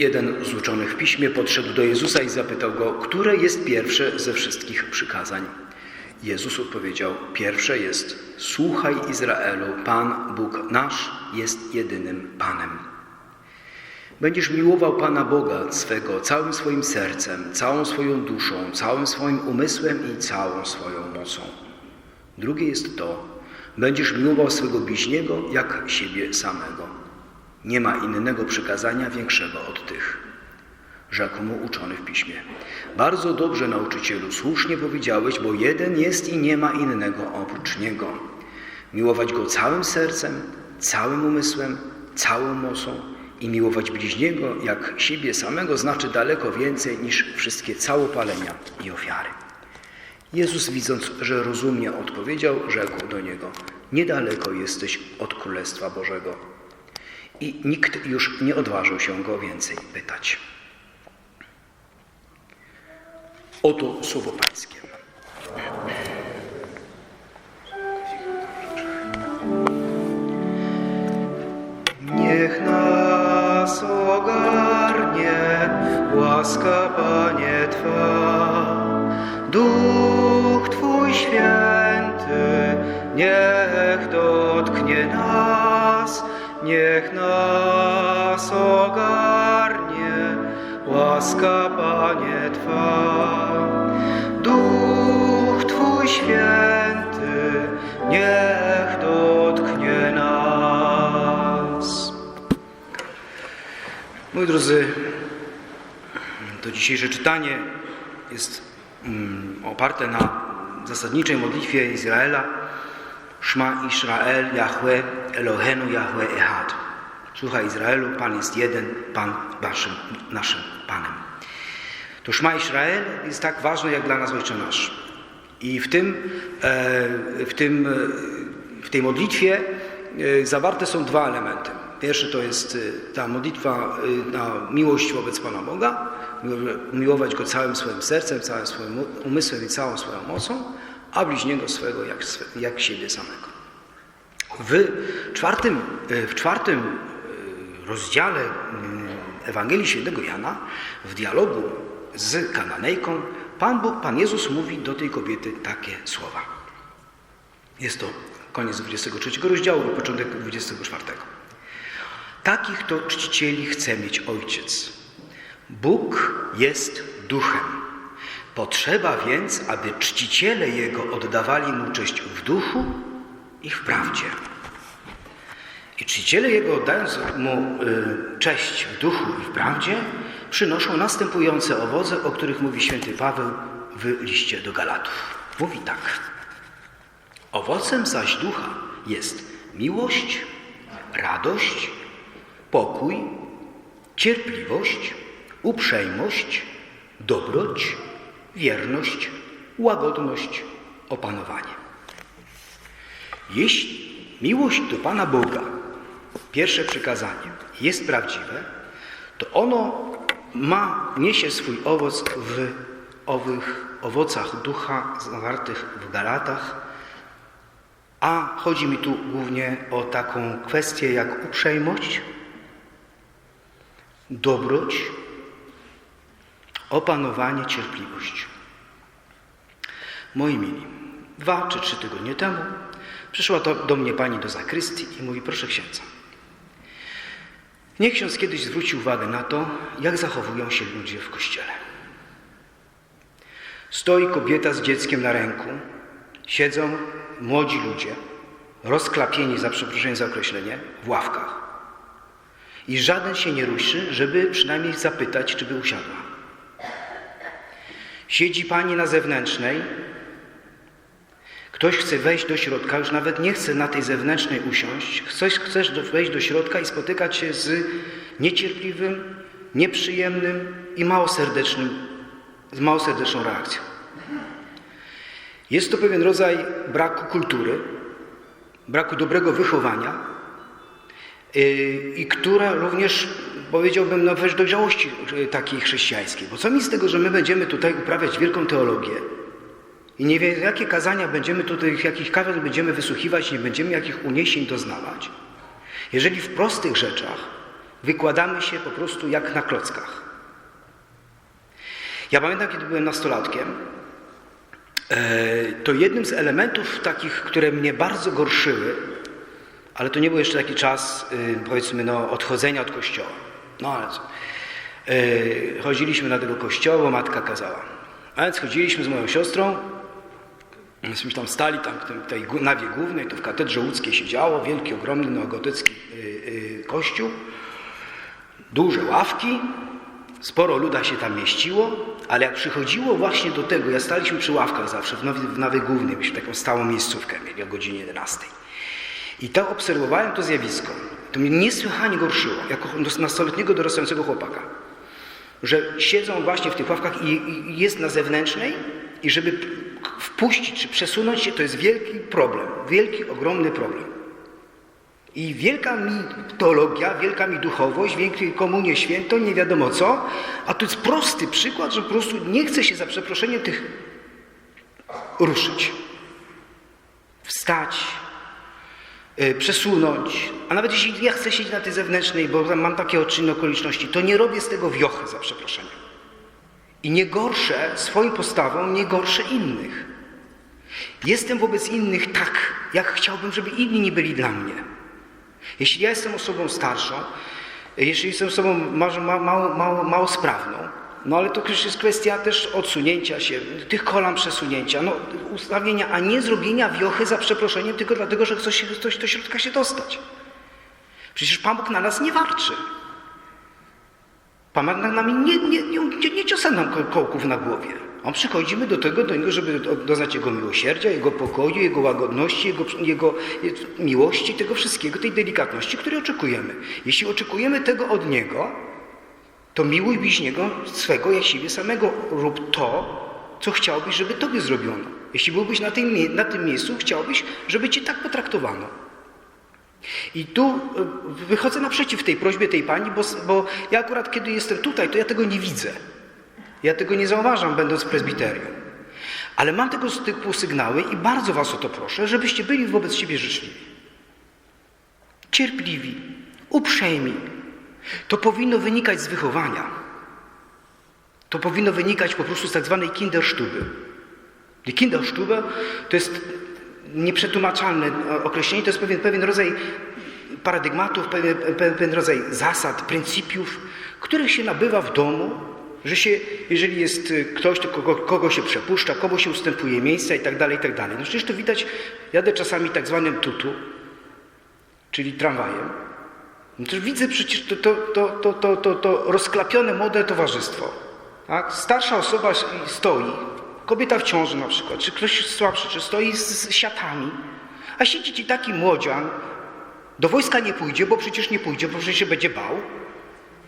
Jeden z uczonych w piśmie podszedł do Jezusa i zapytał go, które jest pierwsze ze wszystkich przykazań. Jezus odpowiedział: Pierwsze jest: Słuchaj Izraelu, Pan Bóg nasz jest jedynym Panem. Będziesz miłował Pana Boga swego całym swoim sercem, całą swoją duszą, całym swoim umysłem i całą swoją mocą. Drugie jest to: będziesz miłował swego bliźniego jak siebie samego. Nie ma innego przykazania większego od tych. Rzekł mu uczony w piśmie. Bardzo dobrze, nauczycielu, słusznie powiedziałeś, bo jeden jest i nie ma innego oprócz niego. Miłować go całym sercem, całym umysłem, całą mocą i miłować bliźniego jak siebie samego znaczy daleko więcej niż wszystkie całopalenia i ofiary. Jezus, widząc, że rozumnie odpowiedział, rzekł do niego: Niedaleko jesteś od Królestwa Bożego. I nikt już nie odważył się go więcej pytać. Oto słowo Pańskie. Niech nas ogarnie łaska, Panie Twa, Duch Twój święty, niech niech nas ogarnie łaska, Panie Twa. Duch Twój święty, niech dotknie nas. Moi drodzy, to dzisiejsze czytanie jest mm, oparte na zasadniczej modlitwie Izraela Szma Israel, Yahweh, Elohenu, Yahweh Ehad. Słuchaj Izraelu, Pan jest jeden, Pan naszym, naszym Panem. To Szma Israel jest tak ważne jak dla nas Ojcze Nasz. I w, tym, e, w, tym, e, w tej modlitwie e, zawarte są dwa elementy. Pierwszy to jest ta modlitwa na miłość wobec Pana Boga, miłować Go całym swoim sercem, całym swoim umysłem i całą swoją mocą, a bliźniego swego jak, jak siebie samego. W czwartym, e, w czwartym e, rozdziale mm, Ewangelii Świętego Jana, w dialogu z Kananejką, Pan, Bóg, Pan Jezus mówi do tej kobiety takie słowa. Jest to koniec 23 rozdziału początek 24. Takich to czcicieli chce mieć Ojciec. Bóg jest duchem. Potrzeba więc, aby czciciele Jego oddawali Mu cześć w duchu i w prawdzie. I czciciele Jego, oddając Mu y, cześć w duchu i w prawdzie, przynoszą następujące owoce, o których mówi święty Paweł w liście do Galatów. Mówi tak. Owocem zaś ducha jest miłość, radość, pokój, cierpliwość, uprzejmość, dobroć, wierność, łagodność, opanowanie. Jeśli miłość do Pana Boga, pierwsze przykazanie, jest prawdziwe, to ono ma, niesie swój owoc w owych owocach ducha zawartych w Galatach, a chodzi mi tu głównie o taką kwestię jak uprzejmość, dobroć, opanowanie, cierpliwość. Moi mili, dwa czy trzy tygodnie temu przyszła to do mnie pani do zakrystii i mówi, proszę księdza, niech ksiądz kiedyś zwróci uwagę na to, jak zachowują się ludzie w kościele. Stoi kobieta z dzieckiem na ręku, siedzą młodzi ludzie, rozklapieni, za przeproszeniem za określenie, w ławkach. I żaden się nie ruszy, żeby przynajmniej zapytać, czy by usiadła. Siedzi pani na zewnętrznej, ktoś chce wejść do środka, już nawet nie chce na tej zewnętrznej usiąść, chcesz, chcesz wejść do środka i spotykać się z niecierpliwym, nieprzyjemnym i małoserdecznym, z małoserdeczną reakcją. Jest to pewien rodzaj braku kultury, braku dobrego wychowania i która również, powiedziałbym, no wręcz dojrzałości yy, takiej chrześcijańskiej. Bo co mi z tego, że my będziemy tutaj uprawiać wielką teologię i nie wiem, jakie kazania będziemy tutaj, jakich kazań będziemy wysłuchiwać, nie będziemy jakich uniesień doznawać. Jeżeli w prostych rzeczach Wykładamy się po prostu jak na klockach. Ja pamiętam, kiedy byłem nastolatkiem, e, to jednym z elementów takich, które mnie bardzo gorszyły, ale to nie był jeszcze taki czas, y, powiedzmy, no, odchodzenia od kościoła. No ale co? E, Chodziliśmy na tego kościoła, bo matka kazała. A więc chodziliśmy z moją siostrą, myśmy tam stali tam w tej nawie głównej, to w katedrze łódzkiej się działo, wielki, ogromny, neogotycki y, y, kościół, duże ławki, sporo luda się tam mieściło, ale jak przychodziło właśnie do tego, ja staliśmy przy ławkach zawsze, w nawie, w nawie głównej, myśmy taką stałą miejscówkę mieli o godzinie 11. I tak obserwowałem to zjawisko. To mnie niesłychanie gorszyło, jako nastoletniego dorastającego chłopaka. Że siedzą właśnie w tych ławkach i, i jest na zewnętrznej i żeby wpuścić czy przesunąć się, to jest wielki problem. Wielki, ogromny problem. I wielka mi teologia, wielka mi duchowość, wielkie komunie święto, nie wiadomo co. A to jest prosty przykład, że po prostu nie chce się za przeproszeniem tych ruszyć. Wstać, przesunąć. A nawet jeśli ja chcę siedzieć na tej zewnętrznej, bo mam takie odczynne okoliczności, to nie robię z tego wiochy za przeproszeniem. I nie gorszę swoją postawą, nie gorszę innych. Jestem wobec innych tak, jak chciałbym, żeby inni nie byli dla mnie. Jeśli ja jestem osobą starszą, jeśli jestem osobą mało, mało, mało, mało sprawną, no ale to już jest kwestia też odsunięcia się, tych kolan przesunięcia, no, ustawienia, a nie zrobienia wiochy za przeproszeniem tylko dlatego, że ktoś, ktoś do środka się dostać. Przecież Pan Bóg na nas nie warczy. Pan nad nami nie, nie, nie, nie, nie ciosa nam ko- kołków na głowie. On przychodzimy do tego, do Niego, żeby do- doznać Jego miłosierdzia, Jego pokoju, Jego łagodności, Jego, Jego miłości, tego wszystkiego, tej delikatności, której oczekujemy. Jeśli oczekujemy tego od Niego, to miłuj bliźniego swego jak siebie samego. Rób to, co chciałbyś, żeby Tobie zrobiono. Jeśli byłbyś na tym, na tym miejscu, chciałbyś, żeby Cię tak potraktowano. I tu y, wychodzę naprzeciw tej prośbie tej pani, bo, bo ja akurat kiedy jestem tutaj, to ja tego nie widzę. Ja tego nie zauważam, będąc w prezbiterium. Ale mam tego typu sygnały i bardzo was o to proszę, żebyście byli wobec siebie życzliwi. Cierpliwi, uprzejmi. To powinno wynikać z wychowania. To powinno wynikać po prostu z tak zwanej Kinderstube. Die to jest nieprzetłumaczalne określenie, to jest pewien, pewien rodzaj paradygmatów, pewien, pewien rodzaj zasad, pryncypiów, których się nabywa w domu, że się, jeżeli jest ktoś, to kogo, kogo się przepuszcza, komu się ustępuje miejsca i tak dalej, i tak dalej. No przecież to widać, jadę czasami tak zwanym tutu, czyli tramwajem. No to widzę przecież to, to, to, to, to, to, rozklapione młode towarzystwo. Tak? Starsza osoba stoi, kobieta w ciąży na przykład, czy ktoś słabszy, czy stoi z, z siatami, a siedzi ci taki młodzian, do wojska nie pójdzie, bo przecież nie pójdzie, bo przecież się będzie bał.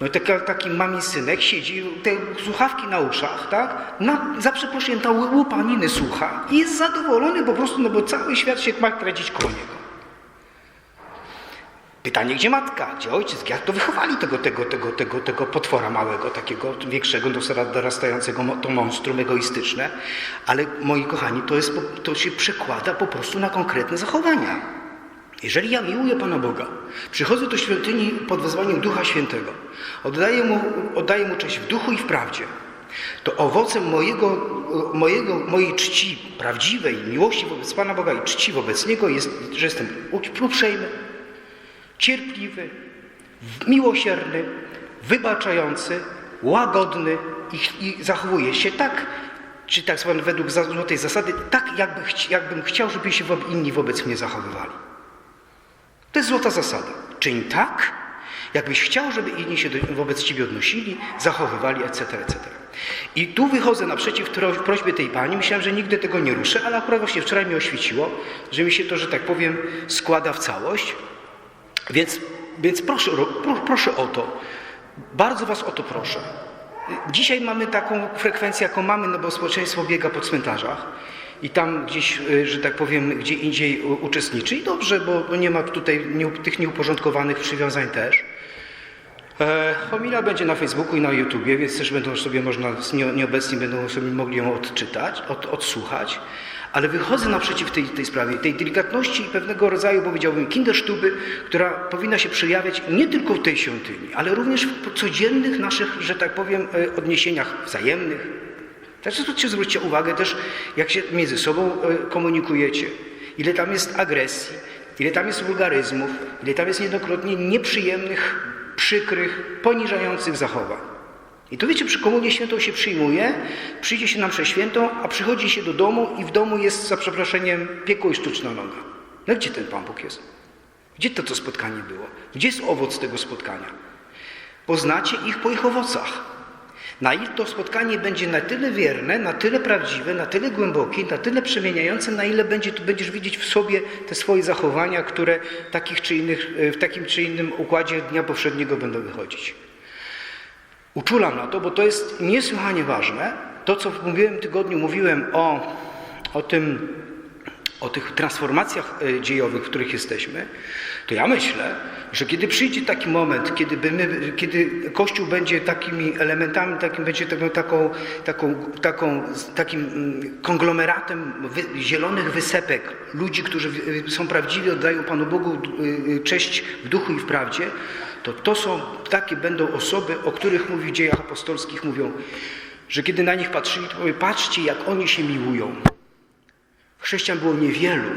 No taki mami synek siedzi, te słuchawki na uszach, tak? Na, za przeproszeniem, ta łupaniny słucha i jest zadowolony po prostu, no bo cały świat się ma kręcić koło niego. Pytanie, gdzie matka, gdzie ojciec, jak to wychowali tego, tego, tego, tego, tego potwora małego, takiego większego, dorastającego, to monstrum egoistyczne, ale moi kochani, to, jest, to się przekłada po prostu na konkretne zachowania. Jeżeli ja miłuję Pana Boga, przychodzę do świątyni pod wezwaniem Ducha Świętego, oddaję mu, oddaję mu cześć w duchu i w prawdzie, to owocem mojego, mojego, mojej czci prawdziwej, miłości wobec Pana Boga i czci wobec Niego jest, że jestem uprzejmy, cierpliwy, miłosierny, wybaczający, łagodny i, i zachowuję się tak, czy tak zwane według złotej zasady, tak jakby, jakbym chciał, żeby się inni wobec mnie zachowywali. To jest złota zasada. Czyń tak, jakbyś chciał, żeby inni się wobec ciebie odnosili, zachowywali, etc., etc. I tu wychodzę naprzeciw prośbie tej pani. Myślałem, że nigdy tego nie ruszę, ale akurat właśnie wczoraj mi oświeciło, że mi się to, że tak powiem, składa w całość. Więc, więc proszę, ro- pro, proszę o to. Bardzo was o to proszę. Dzisiaj mamy taką frekwencję, jaką mamy, no bo społeczeństwo biega po cmentarzach i tam gdzieś, y, że tak powiem, gdzie indziej uczestniczy. I dobrze, bo, nie ma tutaj tych nieuporządkowanych przywiązań też. E, Homilia będzie na Facebooku i na YouTubie, więc też będą sobie można, nieobecni będą sobie mogli ją odczytać, od, odsłuchać. Ale wychodzę naprzeciw tej, tej sprawie, tej delikatności i pewnego rodzaju, powiedziałbym, kindersztuby, która powinna się przejawiać nie tylko w tej świątyni, ale również w codziennych naszych, że tak powiem, e, odniesieniach wzajemnych. Także zwróćcie, zwróćcie uwagę też, jak się między sobą e, komunikujecie, ile tam jest agresji, ile tam jest wulgaryzmów, ile tam jest niejednokrotnie nieprzyjemnych, przykrych, poniżających zachowań. I tu wiecie, przy komunię świętą się przyjmuje, przyjdzie się na mszę świętą, a przychodzi się do domu i w domu jest, za przeproszeniem, piekło i sztuczna noga. No gdzie ten Pan Bóg jest? Gdzie to, to spotkanie było? Gdzie jest owoc tego spotkania? Poznacie ich po ich owocach. Na ile to spotkanie będzie na tyle wierne, na tyle prawdziwe, na tyle głębokie, na tyle przemieniające, na ile będzie, tu będziesz widzieć w sobie te swoje zachowania, które takich czy innych, w takim czy innym układzie dnia powszedniego będą wychodzić. Uczulam na to, bo to jest niesłychanie ważne. To, co w ubiegłym tygodniu mówiłem o, o tym, o tych transformacjach e, dziejowych, w których jesteśmy, to ja myślę, że kiedy przyjdzie taki moment, kiedy, my, kiedy Kościół będzie takimi elementami, takim, będzie taką, taką, taką, takim mm, konglomeratem zielonych wysepek, ludzi, którzy y, są prawdziwi, oddają Panu Bogu y, y, cześć w duchu i w prawdzie, to to są takie będą osoby, o których mówi w dziejach apostolskich, mówią, że kiedy na nich patrzyli, to powie, patrzcie, jak oni się miłują. Chrześcijan było niewielu,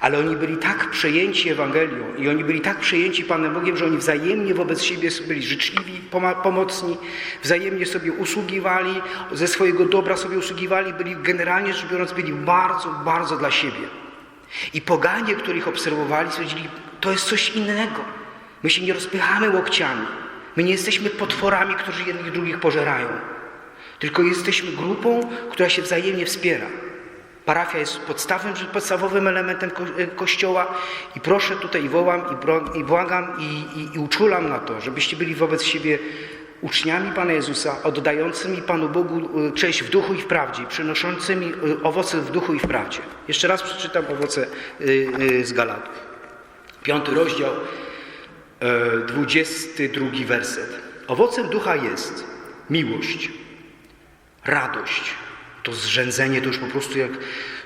ale oni byli tak przejęci Ewangelią i oni byli tak przejęci Panem Bogiem, że oni wzajemnie wobec siebie byli życzliwi, pomocni, wzajemnie sobie usługiwali, ze swojego dobra sobie usługiwali, byli generalnie rzecz biorąc, byli bardzo, bardzo dla siebie. I poganie, których obserwowali, stwierdzili, to jest coś innego. My się nie rozpychamy łokciami. My nie jesteśmy potworami, którzy jednych drugich pożerają. Tylko jesteśmy grupą, która się wzajemnie wspiera. Parafia jest podstawowym, podstawowym elementem ko Kościoła i proszę tutaj i wołam i, i błagam i, i, i uczulam na to, żebyście byli wobec siebie uczniami Pana Jezusa, oddającymi Panu Bogu cześć w duchu i w prawdzie, przynoszącymi owoce w duchu i w prawdzie. Jeszcze raz przeczytam owoce z Galatów. Piąty rozdział, dwudziesty drugi werset. Owocem ducha jest miłość, radość, to zrzędzenie to już po prostu jak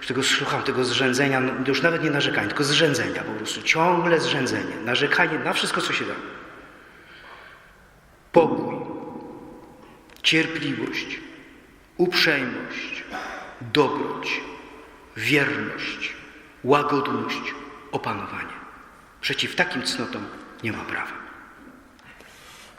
tego słucham, tego zrzędzenia, no, już nawet nie narzekanie, tylko zrzędzenia po prostu, ciągle zrzędzenie, narzekanie na wszystko, co się da. Pokój, cierpliwość, uprzejmość, dobroć, wierność, łagodność, opanowanie. Przeciw takim cnotom nie ma prawa.